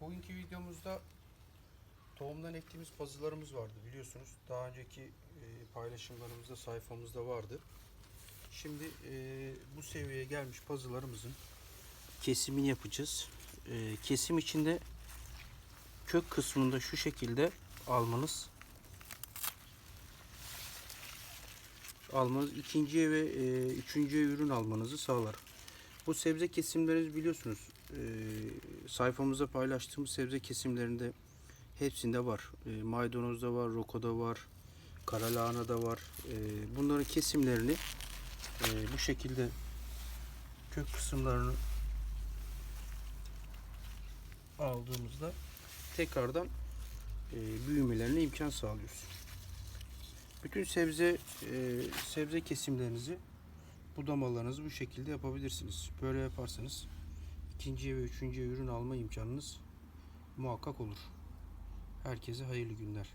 Bugünkü videomuzda tohumdan ektiğimiz pazılarımız vardı biliyorsunuz. Daha önceki e, paylaşımlarımızda sayfamızda vardı. Şimdi e, bu seviyeye gelmiş pazılarımızın kesimini yapacağız. E, kesim içinde kök kısmında şu şekilde almanız almanız ikinciye ve üçüncüye ürün almanızı sağlar. Bu sebze kesimleriniz biliyorsunuz e, sayfamızda paylaştığımız sebze kesimlerinde hepsinde var. E, maydanozda var, rokoda var, kara lahana da var. E, bunların kesimlerini e, bu şekilde kök kısımlarını aldığımızda tekrardan e, büyümelerine imkan sağlıyoruz. Bütün sebze e, sebze kesimlerinizi budamalarınızı bu şekilde yapabilirsiniz. Böyle yaparsanız ikinci ve üçüncü ürün alma imkanınız muhakkak olur. Herkese hayırlı günler.